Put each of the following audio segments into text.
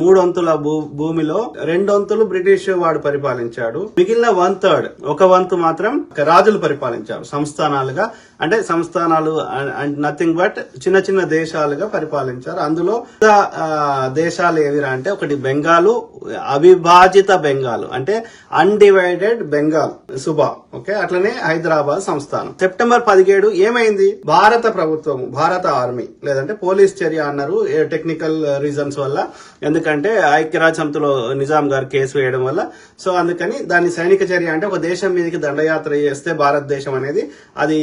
మూడొంతుల భూ భూమిలో రెండొంతులు బ్రిటిష్ వాడు పరిపాలించాడు. మిగిలిన వన్ థర్డ్ ఒక వంతు మాత్రం రాజులు పరిపాలించారు సంస్థానాలుగా. అంటే సంస్థానాలు అండ్ నథింగ్ బట్ చిన్న చిన్న దేశాలుగా పరిపాలించారు. అందులో దేశాలు ఏవిరా అంటే ఒకటి బెంగాలు అవిభాజిత బెంగాల్ అంటే అన్డివైడెడ్ బెంగాల్ సుబా ఓకే? అట్లనే హైదరాబాద్ సంస్థానం. సెప్టెంబర్ పదిహేడు ఏమైంది? భారత ప్రభుత్వం భారత ఆర్మీ లేదంటే పోలీస్ చర్య అన్నారు టెక్నికల్ రీజన్స్ వల్ల. ఎందుకంటే ఐక్యరాజ్య సమితిలో నిజాం గారు కేసు వేయడం వల్ల. సో అందుకని దాన్ని సైనిక చర్య అంటే ఒక దేశం మీదకి దండయాత్ర చేస్తే భారతదేశం అనేది అది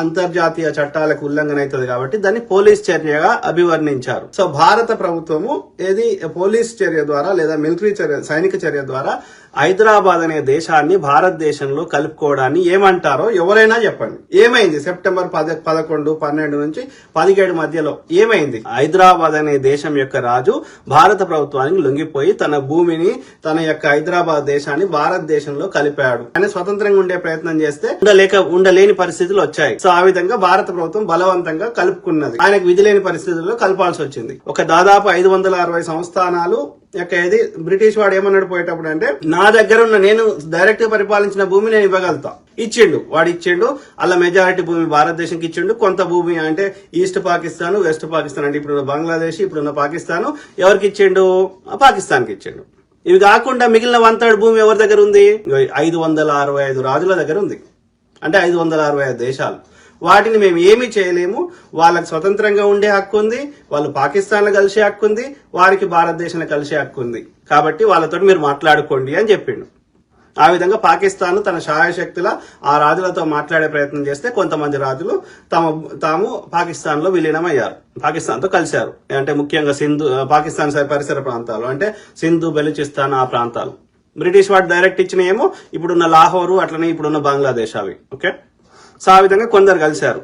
అంతర్జాతీయ చట్టాలకు ఉల్లంఘన అవుతుంది కాబట్టి దాన్ని పోలీస్ చర్యగా అభివర్ణించారు. సో భారత ప్రభుత్వము ఏది? పోలీస్ చర్య ద్వారా లేదా మిలిటరీ చర్య సైనిక చర్య ద్వారా హైదరాబాద్ అనే దేశాన్ని భారతదేశంలో కలుపుకోవడాన్ని ఏమంటారో ఎవరైనా చెప్పండి. ఏమైంది? సెప్టెంబర్ పద పదకొండు పన్నెండు నుంచి పదిహేడు మధ్యలో ఏమైంది? హైదరాబాద్ అనే దేశం యొక్క రాజు భారత ప్రభుత్వానికి లొంగిపోయి తన భూమిని తన యొక్క హైదరాబాద్ దేశాన్ని భారతదేశంలో కలిపాడు. ఆయన స్వతంత్రంగా ఉండే ప్రయత్నం చేస్తే ఉండలేక ఉండలేని పరిస్థితులు వచ్చాయి. సో ఆ విధంగా భారత ప్రభుత్వం బలవంతంగా కలుపుకున్నది. ఆయనకు విధి లేని పరిస్థితుల్లో కలపాల్సి వచ్చింది. ఒక దాదాపు ఐదు వందల అరవై సంస్థానాలు యొక్క ఇది బ్రిటిష్ వాడు ఏమన్నాడు పోయేటప్పుడు అంటే నా దగ్గర ఉన్న నేను డైరెక్ట్ పరిపాలించిన భూమి నేను ఇవ్వగలుగుతా. ఇచ్చిండు. వాడు ఇచ్చిండు. అలా మెజారిటీ భూమి భారతదేశంకి ఇచ్చిండు. కొంత భూమి అంటే ఈస్ట్ పాకిస్తాన్ వెస్ట్ పాకిస్తాన్ అంటే ఇప్పుడు బంగ్లాదేశ్ ఇప్పుడున్న పాకిస్తాన్ ఎవరికి ఇచ్చిండు? పాకిస్తాన్కి ఇచ్చిండు. ఇవి కాకుండా మిగిలిన వన్ భూమి ఎవరి దగ్గర ఉంది? ఐదు వందల అరవై ఐదు రాజుల దగ్గర ఉంది. అంటే ఐదు వందల అరవై ఐదు దేశాలు. వాటిని మేము ఏమీ చేయలేము. వాళ్ళకి స్వతంత్రంగా ఉండే హక్కు ఉంది వాళ్ళు పాకిస్తాన్లో కలిసే హక్కు ఉంది వారికి భారతదేశంలో కలిసే హక్కు ఉంది. కాబట్టి వాళ్ళతో మీరు మాట్లాడుకోండి అని చెప్పిండు. ఆ విధంగా పాకిస్తాన్ తన సహాయశక్తుల ఆ రాజులతో మాట్లాడే ప్రయత్నం చేస్తే కొంతమంది రాజులు తమ తాము పాకిస్తాన్లో విలీనమయ్యారు. విలీనం అయ్యారు కలిశారు. అంటే ముఖ్యంగా సింధు పాకిస్తాన్ పరిసర ప్రాంతాలు. అంటే సింధు బెలూచిస్తాన్ ఆ ప్రాంతాలు. బ్రిటిష్ వాడు డైరెక్ట్ ఇచ్చిన ఏమో ఇప్పుడున్న లాహోరు అట్లనే ఇప్పుడున్న బంగ్లాదేశ్ అవి. ఓకే? సో ఆ విధంగా కొందరు కలిశారు.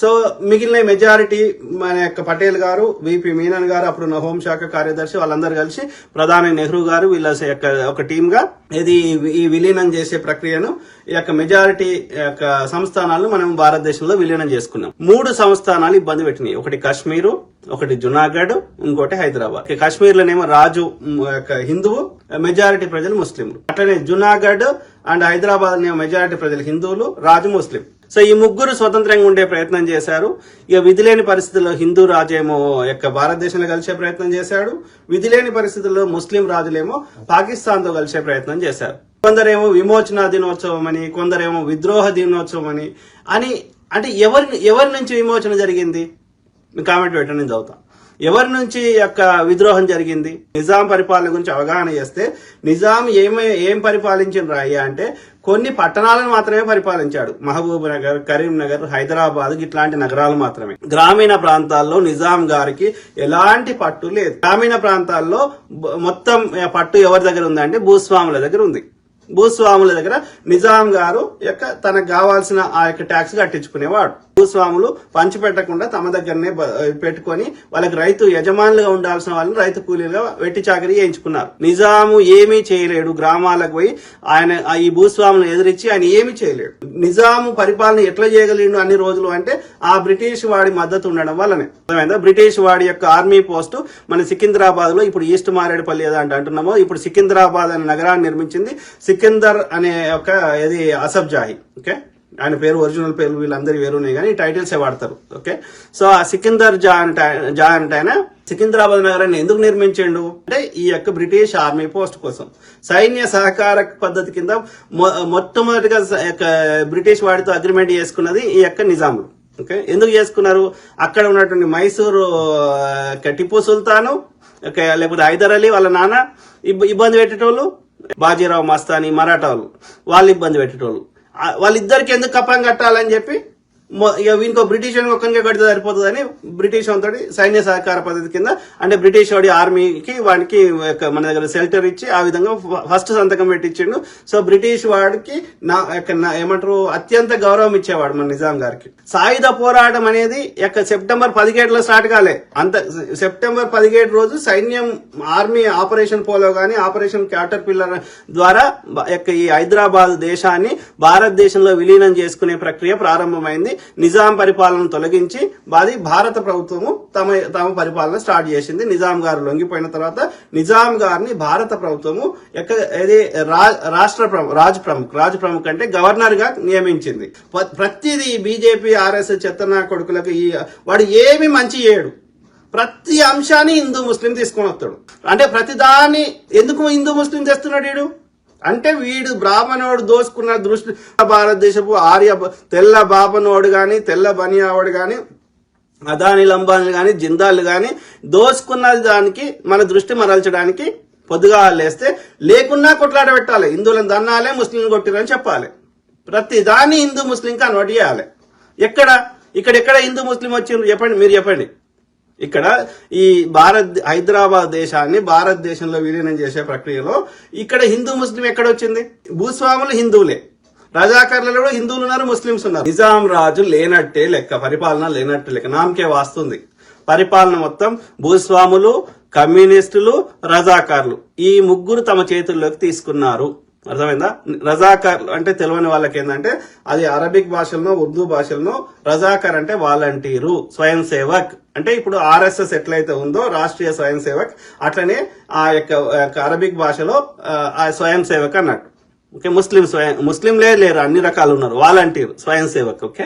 సో మిగిలిన మెజారిటీ మన యొక్క పటేల్ గారు విపి మీనన్ గారు అప్పుడున్న హోంశాఖ కార్యదర్శి వాళ్ళందరూ కలిసి ప్రధాని నెహ్రూ గారు వీళ్ళ యొక్క ఒక టీంగా ఇది ఈ విలీనం చేసే ప్రక్రియను ఈ యొక్క మెజారిటీ యొక్క సంస్థానాలను మనం భారతదేశంలో విలీనం చేసుకున్నాం. మూడు సంస్థానాలు ఇబ్బంది పెట్టినాయి. ఒకటి కాశ్మీరు ఒకటి జునాగఢ్ ఇంకోటి హైదరాబాద్. ఇక కాశ్మీర్లోనేమో రాజు యొక్క హిందువు మెజారిటీ ప్రజలు ముస్లింలు. అట్లనే జునాగఢ్ అండ్ హైదరాబాద్ మెజారిటీ ప్రజలు హిందువులు రాజు ముస్లిం. సో ఈ ముగ్గురు స్వతంత్రంగా ఉండే ప్రయత్నం చేశారు. ఇక విధి లేని పరిస్థితుల్లో హిందూ రాజేమో యొక్క భారతదేశంలో కలిసే ప్రయత్నం చేశాడు. విధి లేని పరిస్థితుల్లో ముస్లిం రాజులేమో పాకిస్తాన్తో కలిసే ప్రయత్నం చేశారు. కొందరేమో విమోచన దినోత్సవం అని కొందరేమో విద్రోహ దినోత్సవం అని అని అంటే ఎవరి ఎవరి నుంచి విమోచన జరిగింది? కామెంట్ పెట్టండి నేను చదువుతా. ఎవరి నుంచి యొక్క విద్రోహం జరిగింది? నిజాం పరిపాలన గురించి అవగాహన చేస్తే నిజాం ఏమే ఏం పరిపాలించిన రాయ్యా అంటే కొన్ని పట్టణాలను మాత్రమే పరిపాలించాడు. మహబూబ్ నగర్ కరీంనగర్ హైదరాబాద్ ఇట్లాంటి నగరాలు మాత్రమే. గ్రామీణ ప్రాంతాల్లో నిజాం గారికి ఎలాంటి పట్టు లేదు. గ్రామీణ ప్రాంతాల్లో మొత్తం పట్టు ఎవరి దగ్గర ఉందంటే భూస్వాముల దగ్గర ఉంది. భూస్వాముల దగ్గర నిజాం గారు యొక్క తనకు కావాల్సిన ఆ యొక్క ట్యాక్స్ కట్టించుకునేవాడు. భూస్వాములు పంచిపెట్టకుండా తమ దగ్గరనే పెట్టుకొని వాళ్ళకి రైతు యజమానులుగా ఉండాల్సిన వాళ్ళని రైతు కూలీలుగా వెట్టి చాకరీ చేయించుకున్నారు. నిజాము ఏమీ చేయలేడు. గ్రామాలకు పోయి ఆయన ఆ ఈ భూస్వాములను ఎదిరించి ఆయన ఏమీ చేయలేడు. నిజాము పరిపాలన ఎట్లా చేయగలిగిండు అన్ని రోజులు అంటే ఆ బ్రిటిష్ వాడి మద్దతు ఉండడం వల్లనే. అర్థమైందా? బ్రిటిష్ వాడి యొక్క ఆర్మీ పోస్టు మన సికింద్రాబాద్లో ఇప్పుడు ఈస్ట్ మారేడుపల్లి ఏదంటే అంటున్నామో. ఇప్పుడు సికింద్రాబాద్ అనే నగరాన్ని నిర్మించింది సికిందర్ అనే ఒక ఇది అసఫ్ ఓకే? ఆయన పేరు ఒరిజినల్ పేరు వీళ్ళందరి వేరు కానీ టైటిల్సే వాడతారు ఓకే? సో ఆ సికిందర్ జా అంటే జా అంటే ఆయన సికింద్రాబాద్ నగరాన్ని ఎందుకు నిర్మించిండు? అంటే ఈ యొక్క బ్రిటిష్ ఆర్మీ పోస్ట్ కోసం. సైన్య సహకార పద్ధతి కింద మొ- మొట్టమొదటిగా బ్రిటిష్ వాడితో అగ్రిమెంట్ చేసుకున్నది ఈ యొక్క నిజాములు ఓకే? ఎందుకు చేసుకున్నారు? అక్కడ ఉన్నటువంటి మైసూరు టిప్పు సుల్తాను ఓకే? లేకపోతే హైదర్ అలీ వాళ్ళ నాన్న ఇబ్బ- ఇబ్బంది పెట్టేటోళ్ళు బాజీరావు మస్తాని మరాఠా వాళ్ళు వాళ్ళు ఇబ్బంది పెట్టేటోళ్ళు. వాళ్ళిద్దరికి ఎందుకు కప్పం కట్టాలని చెప్పి ఇంకో బ్రిటిష్ వాడిని ఒక్కరికే కడితే సరిపోతుందని బ్రిటిష్ అంతటి సైన్య సహకార పద్ధతి కింద అంటే బ్రిటిష్ వాడి ఆర్మీకి వాడికి ఒక మన దగ్గర షెల్టర్ ఇచ్చి ఆ విధంగా ఫస్ట్ సంతకం పెట్టించిండు. సో బ్రిటిష్ వాడికి నా యొక్క ఏమంటారు అత్యంత గౌరవం ఇచ్చేవాడు మన నిజాం గారికి. సాయుధ పోరాటం అనేది యొక్క సెప్టెంబర్ పదిహేడులో స్టార్ట్ కాలే. అంత సెప్టెంబర్ పదిహేడు రోజు సైన్యం ఆర్మీ ఆపరేషన్ పోలో కానీ ఆపరేషన్ క్యాటర్ పిల్లర్ ద్వారా యొక్క ఈ హైదరాబాద్ దేశాన్ని భారతదేశంలో విలీనం చేసుకునే ప్రక్రియ ప్రారంభమైంది. నిజాం పరిపాలన తొలగించి అది భారత ప్రభుత్వము తమ తమ పరిపాలన స్టార్ట్ చేసింది. నిజాం గారు లొంగిపోయిన తర్వాత నిజాం గారిని భారత ప్రభుత్వము ఎక్కడ ఏది రా- రాష్ట్ర ప్రముఖ రాజ్ ప్రముఖ్ రాజ్ ప్రముఖ్ అంటే గవర్నర్గా నియమించింది. ప్రతిదీ బీజేపీ ఆర్ఎస్ చెత్తన కొడుకులకు ఈ వాడు ఏమి మంచి చేయడు ప్రతి అంశాన్ని హిందూ ముస్లిం తీసుకొని వస్తాడు. అంటే ప్రతి దాన్ని ఎందుకు హిందూ ముస్లిం తెస్తున్నాడు వీడు అంటే వీడు బ్రాహ్మణోడు దోసుకున్న దృష్టి భారతదేశపు ఆర్య తెల్ల బాబనోడు గాని తెల్ల బనియావాడు గాని అదాని లంబాన్లు గాని జిందాలు గాని దోసుకున్న దానికి మన దృష్టి మరల్చడానికి పొద్దుగా లేస్తే లేకున్నా కొట్లాట పెట్టాలి. హిందువులను దన్నాలే ముస్లింలు కొట్టిరని చెప్పాలి. ప్రతి దాన్ని హిందూ ముస్లిం కన్వర్ట్ చేయాలి. ఎక్కడ? ఇక్కడ ఎక్కడ హిందూ ముస్లిం వచ్చిండ్రు? చెప్పండి మీరు చెప్పండి. ఇక్కడ ఈ భారత్ హైదరాబాద్ దేశాన్ని భారతదేశంలో విలీనం చేసే ప్రక్రియలో ఇక్కడ హిందూ ముస్లిం ఎక్కడ వచ్చింది భూస్వాములు హిందువులే. రజాకర్లలో కూడా హిందువులు ఉన్నారు ముస్లింస్ ఉన్నారు. నిజాం రాజు లేనట్టే లెక్క పరిపాలన లేనట్టే లెక్క నామకే వాస్తుంది. పరిపాలన మొత్తం భూస్వాములు కమ్యూనిస్టులు రజాకార్లు. ఈ ముగ్గురు తమ చేతుల్లోకి తీసుకున్నారు. అర్థమైందా? రజాకర్లు అంటే తెలియని వాళ్ళకి ఏంటంటే అది అరబిక్ భాషలను ఉర్దూ భాషలను రజాకర్ అంటే వాలంటీరు స్వయం సేవక్ అంటే ఇప్పుడు ఆర్ఎస్ఎస్ ఎట్లయితే ఉందో రాష్ట్రీయ స్వయం సేవక్ అట్లనే ఆ యొక్క యొక్క అరబిక్ భాషలో ఆ, స్వయం సేవక్ అన్నట్టు. ఓకే ముస్లిం స్వయం ముస్లింలే లేరు అన్ని రకాలు ఉన్నారు వాలంటీర్ స్వయం సేవక్ ఓకే?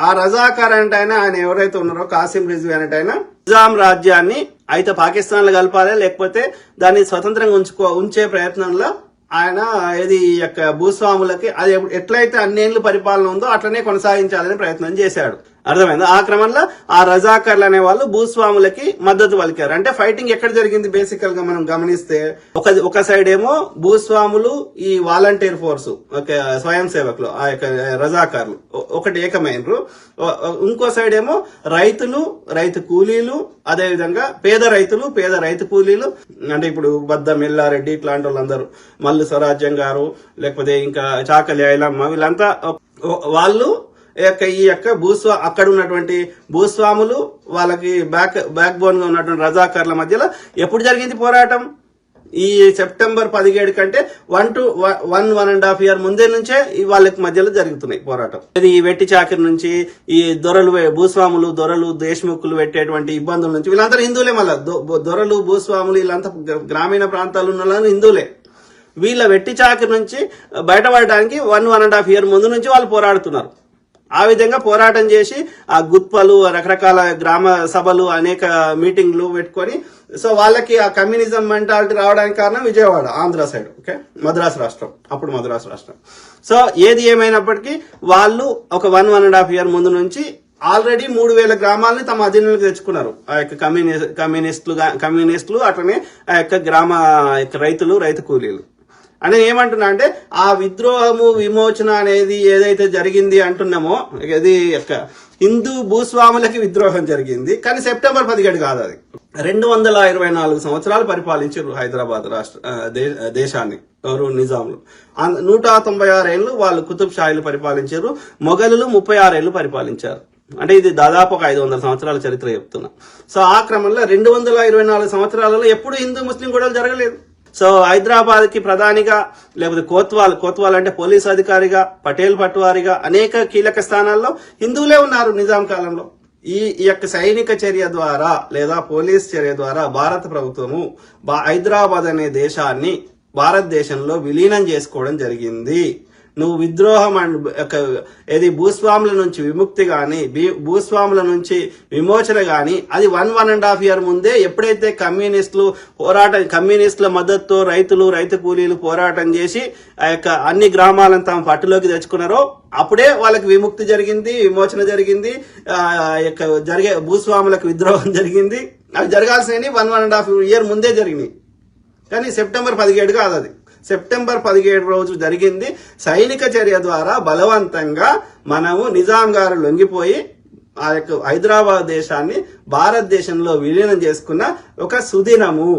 ఆ రజాకార్ అంటే ఆయన ఆయన ఎవరైతే ఉన్నారో కాసిం రిజ్వీ అంటే ఆయన నిజాం రాజ్యాన్ని అయితే పాకిస్తాన్లో కలపాలి లేకపోతే దాన్ని స్వతంత్రంగా ఉంచుకో ఉంచే ప్రయత్నంలో ఆయన ఇది ఈ యొక్క భూస్వాములకి అది ఎట్లయితే అన్నేళ్ళు పరిపాలన ఉందో అట్లనే కొనసాగించాలని ప్రయత్నం చేశాడు. అర్థమైంది? ఆ క్రమంలో ఆ రజాకర్లు అనే వాళ్ళు భూస్వాములకి మద్దతు పలికారు. అంటే ఫైటింగ్ ఎక్కడ జరిగింది బేసికల్గా మనం గమనిస్తే ఒక ఒక సైడ్ ఏమో భూస్వాములు ఈ వాలంటీర్ ఫోర్స్ ఒక స్వయం సేవకులు ఆ యొక్క రజాకారులు. ఒకటి ఏకమైనరు. ఇంకో సైడ్ ఏమో రైతులు రైతు కూలీలు అదేవిధంగా పేద రైతులు పేద రైతు కూలీలు అంటే ఇప్పుడు బద్ద మెల్లారెడ్డి ఇట్లాంటి వాళ్ళందరూ మల్లు స్వరాజ్యం గారు లేకపోతే ఇంకా చాకలి ఐలమ్మ వీళ్ళంతా వాళ్ళు ఈ యొక్క ఈ యొక్క భూస్వా అక్కడ ఉన్నటువంటి భూస్వాములు వాళ్ళకి బ్యాక్ బ్యాక్ బోన్గా ఉన్నటువంటి రజాకార్ల మధ్యలో ఎప్పుడు జరిగింది పోరాటం? ఈ సెప్టెంబర్ పదిహేడు కంటే one two one one and half year ముందే నుంచే వాళ్ళకి మధ్యలో జరుగుతున్నాయి పోరాటం. ఇది ఈ వెట్టి చాకిరి నుంచి ఈ దొరలు భూస్వాములు దొరలు దేశముఖులు పెట్టేటువంటి ఇబ్బందుల నుంచి వీళ్ళందరూ హిందువులే మళ్ళీ. దొరలు భూస్వాములు వీళ్ళంతా గ్రామీణ ప్రాంతాలు ఉన్న హిందువులే. వీళ్ళ వెట్టి చాకిరి నుంచి బయటపడడానికి one one and half year ముందు నుంచి వాళ్ళు పోరాడుతున్నారు. ఆ విధంగా పోరాటం చేసి ఆ గుత్పలు రకరకాల గ్రామ సభలు అనేక మీటింగ్లు పెట్టుకొని సో వాళ్ళకి ఆ కమ్యూనిజం మెంటాలిటీ రావడానికి కారణం విజయవాడ ఆంధ్ర సైడ్ ఓకే? మద్రాసు రాష్ట్రం అప్పుడు మద్రాసు రాష్ట్రం. సో ఏది ఏమైనప్పటికీ వాళ్ళు ఒక one one and half year ముందు నుంచి ఆల్రెడీ మూడు వేల గ్రామాలని తమ అధీనంలోకి తెచ్చుకున్నారు. ఆ యొక్క కమ్యూనిస్ట్ కమ్యూనిస్టులు కమ్యూనిస్టులు అట్లనే ఆ యొక్క గ్రామ యొక్క రైతులు రైతు కూలీలు. అని ఏమంటున్నా అంటే ఆ విద్రోహము విమోచన అనేది ఏదైతే జరిగింది అంటున్నామో అది యొక్క హిందూ భూస్వాములకి విద్రోహం జరిగింది కానీ సెప్టెంబర్ పదిహేడు కాదు అది. రెండు వందల ఇరవై నాలుగు సంవత్సరాలు పరిపాలించారు హైదరాబాద్ రాష్ట్ర దేశాన్ని ఎవరు నిజాములు. నూట తొంభై ఆరేళ్ళు వాళ్ళు కుతుబ్ షాయిలు పరిపాలించారు మొఘలులు ముప్పై ఆరేళ్ళు పరిపాలించారు. అంటే ఇది దాదాపు ఒక ఐదు వందల సంవత్సరాల చరిత్ర చెప్తున్నా. సో ఆ క్రమంలో రెండు వందల ఇరవై నాలుగు సంవత్సరాలలో ఎప్పుడు హిందూ ముస్లిం గొడవలు జరగలేదు. సో హైదరాబాద్కి ప్రధానిగా లేకపోతే కోత్వాల్ కోత్వాల్ అంటే పోలీస్ అధికారిగా పటేల్ పట్వారిగా అనేక కీలక స్థానాల్లో హిందువులే ఉన్నారు నిజాం కాలంలో. ఈ యొక్క సైనిక చర్య ద్వారా లేదా పోలీస్ చర్య ద్వారా భారత ప్రభుత్వము హైదరాబాద్ అనే దేశాన్ని భారతదేశంలో విలీనం చేసుకోవడం జరిగింది. నువ్వు విద్రోహం అండ్ ఏది భూస్వాముల నుంచి విముక్తి గాని భీ- భూస్వాముల నుంచి విమోచన గాని అది one one and half year ముందే ఎప్పుడైతే కమ్యూనిస్టులు పోరాటం కమ్యూనిస్టుల మద్దతుతో రైతులు రైతు కూలీలు పోరాటం చేసి ఆ యొక్క అన్ని గ్రామాలను తమ పట్టులోకి తెచ్చుకున్నారో అప్పుడే వాళ్ళకి విముక్తి జరిగింది విమోచన జరిగింది ఆ యొక్క జరిగే భూస్వాములకు విద్రోహం జరిగింది. అవి జరగాల్సినవి one one and half year ముందే జరిగినాయి. కానీ సెప్టెంబర్ పదిహేడు కాదు అది సెప్టెంబర్ పదిహేడు రోజు జరిగింది. సైనిక చర్య ద్వారా బలవంతంగా మనము నిజాం గారు లొంగిపోయి ఆ యొక్క హైదరాబాద్ దేశాన్ని భారతదేశంలో విలీనం చేసుకున్న ఒక సుదినము.